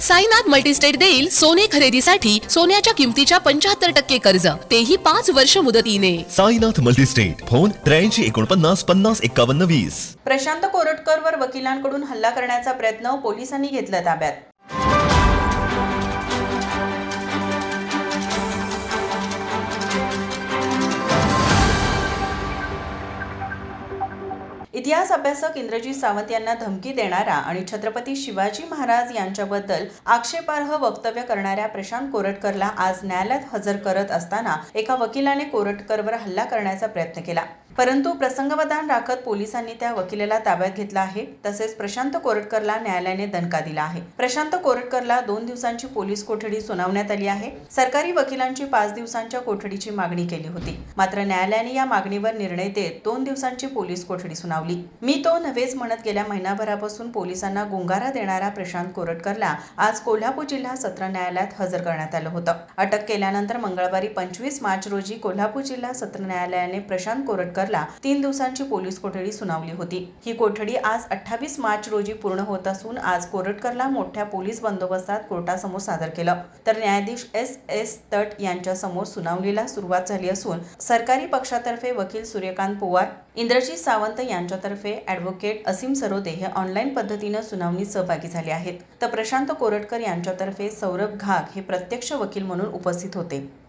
Sainath multi-state देईल सोने खरेदीसाठी सोन्याच्या किमतीच्या पंच्याहत्तर टक्के कर्ज. तेही पाच वर्ष मुदतीने. साईनाथ मल्टीस्टेट फोन त्र्याऐंशी एकोणपन्नास पन्नास एक्कावन्न वीस. प्रशांत कोरटकरवर वकिलांकडून हल्ला करण्याचा प्रयत्न पोलिसांनी घेतला ताब्यात. इतिहास अभ्यासक इंद्रजीत सावंत यांना धमकी देणारा आणि छत्रपती शिवाजी महाराज यांच्याबद्दल आक्षेपार्ह वक्तव्य करणाऱ्या प्रशांत कोरटकरला आज न्यायालयात हजर करत असताना एका वकिलाने कोरटकरवर हल्ला करण्याचा प्रयत्न केला. परंतु प्रसंगवधान राखत पोलिसांनी त्या वकिलाला ताब्यात घेतला आहे. तसेच प्रशांत कोरटकरला न्यायालयाने दणका दिला आहे. प्रशांत कोरटकरला दोन दिवसांची पोलीस कोठडी सुनावण्यात आली आहे. सरकारी वकिलांची पाच दिवसांच्या कोठडीची मागणी केली होती. मात्र न्यायालयाने या मागणीवर निर्णय देत दोन दिवसांची पोलीस कोठडी सुनावली. मी तो नव्हेच म्हणत गेल्या महिनाभरापासून पोलिसांना गुंगारा देणारा प्रशांत कोरटकरला आज कोल्हापूर जिल्हा सत्र न्यायालयात हजर करण्यात आलं होतं. अटक केल्यानंतर मंगळवारी पंचवीस मार्च रोजी कोल्हापूर जिल्हा सत्र न्यायालयाने प्रशांत कोरटकरला तीन दिवसांची पोलीस कोठडी सुनावली होती. ही कोठडी आज अठ्ठावीस मार्च रोजी पूर्ण होत असून आज कोरटकरला मोठ्या पोलीस बंदोबस्तात कोर्टासमोर सादर केलं. तर न्यायाधीश एस. एस. तट यांच्या समोर सुनावणीला सुरुवात झाली असून सरकारी पक्षातर्फे वकील सूर्यकांत पोवार इंद्रजीत सावंत यांच्यातर्फे ॲडव्होकेट असीम सरोदे हे ऑनलाईन पद्धतीनं सुनावणीत सहभागी झाले आहेत. तर प्रशांत कोरटकर यांच्यातर्फे सौरभ घाग हे प्रत्यक्ष वकील म्हणून उपस्थित होते.